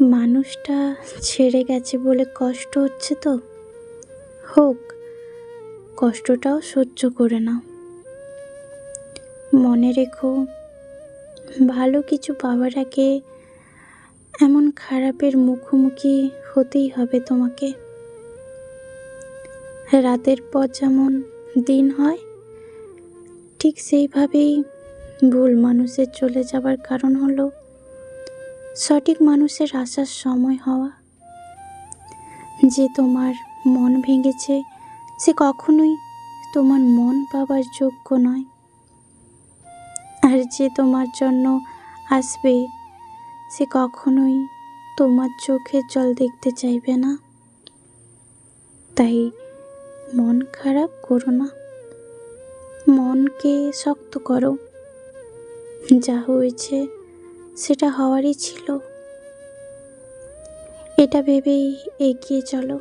মানুষটা ছেড়ে গেছে বলে কষ্ট হচ্ছে তো? হোক, কষ্টটাও সহ্য করে নাও। মনে রেখো, ভালো কিছু পাওয়ার আগে এমন খারাপের মুখোমুখি হতেই হবে তোমাকে। রাতের পর যেমন দিন হয়, ঠিক সেইভাবেই ভুল মানুষের চলে যাবার কারণ হলো সঠিক মানুষের আসার সময় হওয়া, যে তোমার মন ভেঙেছে, সে কখনোই তোমার মন পাবার যোগ্য নয়। আর যে তোমার জন্য আসবে, সে কখনোই তোমার চোখের জল দেখতে চাইবে না। তাই মন খারাপ করো না। মনকে শক্ত করো। যা হয়েছে সেটা হওয়ারই ছিল। এটা ভেবেই এগিয়ে চলো।